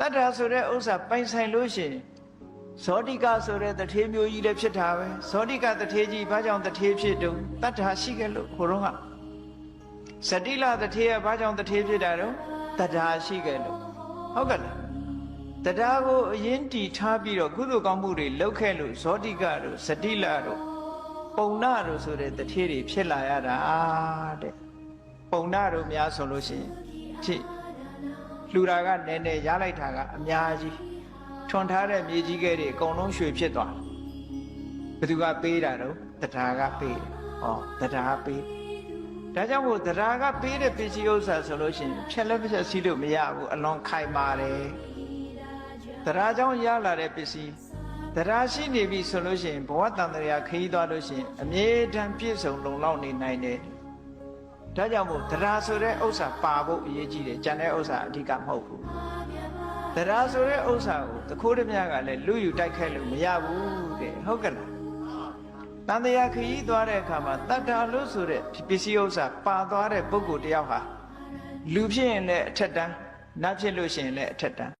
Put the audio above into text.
တတ္ထာဆိုတဲ့ဥစ္စာပိုင်ဆိုင်လို့ရှိရင်ဇောတိကဆိုတဲ့တထေးမျိုးကြီးလည်းဖြစ်တာပဲဇောတိကတထေးကြီးဘာကြောင့်တထေးဖြစ်တုံးတတ္ထာရှိခဲ့လို့ဟိုတော့ကစတိလတထေးကဘာကြောင့်တထေးဖြစ်တာတော့တတ္ထာရှိခဲ့လို့ဟုတ်ကဲ့လားတရားကိုအရင်တီထားပြီးတော့ကုသိုလ်ကောင်းမှုတွေလုပ်ခဲ့လို့ဇောတိကတို့စတိလတို့ပုံနာတို့ဆိုတဲ့တထေးတွေဖြစ်လာရတာတဲ့ပုံနာတို့များဆိုလို့ရှိရင်ဖြစ် လှူတာကနည်းနည်းရလိုက်တာကအများကြီးထွန်ထားတဲ့မြေကြီးကဲတွေအကုန်လုံးရွှေဖြစ်သွားတယ်ဘယ်သူကပေးတာတော့တရားကပေးတယ်ဟောတရားပေးဒါကြောင့်မို့တရားကပေးတဲ့ပစ္စည်းဥစ္စာဆိုလို့ရှိရင်ဖြက်လက်ဖြက်စီးလို့မရဘူးအလွန်ခိုင်ပါတယ်တရားကြောင့်ရလာတဲ့ပစ္စည်းတရားရှိနေပြီဆိုလို့ရှိရင်ဘဝတန်တရားခရီးသွားလို့ရှိရင်အမြဲတမ်းပြည့်စုံလုံလောက်နေနိုင်တယ် ဒါကြောင့်မို့တရားဆိုတဲ့ဥစ္စာပါဖို့အရေးကြီးတယ်ကျန်တဲ့ဥစ္စာအဓိကမဟုတ်ဘူးတရားဆိုတဲ့ဥစ္စာကိုတခိုးတမကလည်းလူယူတိုက်ခိုက်လို့မရဘူးတဲ့ဟုတ်ကဲ့လားတန်တရားခရီးသွားတဲ့အခါမှာတတ္တာလို့ဆိုတဲ့ပစ္စည်းဥစ္စာပါသွားတဲ့ပုဂ္ဂိုလ်တယောက်ဟာလူဖြစ်ရင်လည်းအထက်တန်းနတ်ဖြစ်လို့ရှိရင်လည်းအထက်တန်း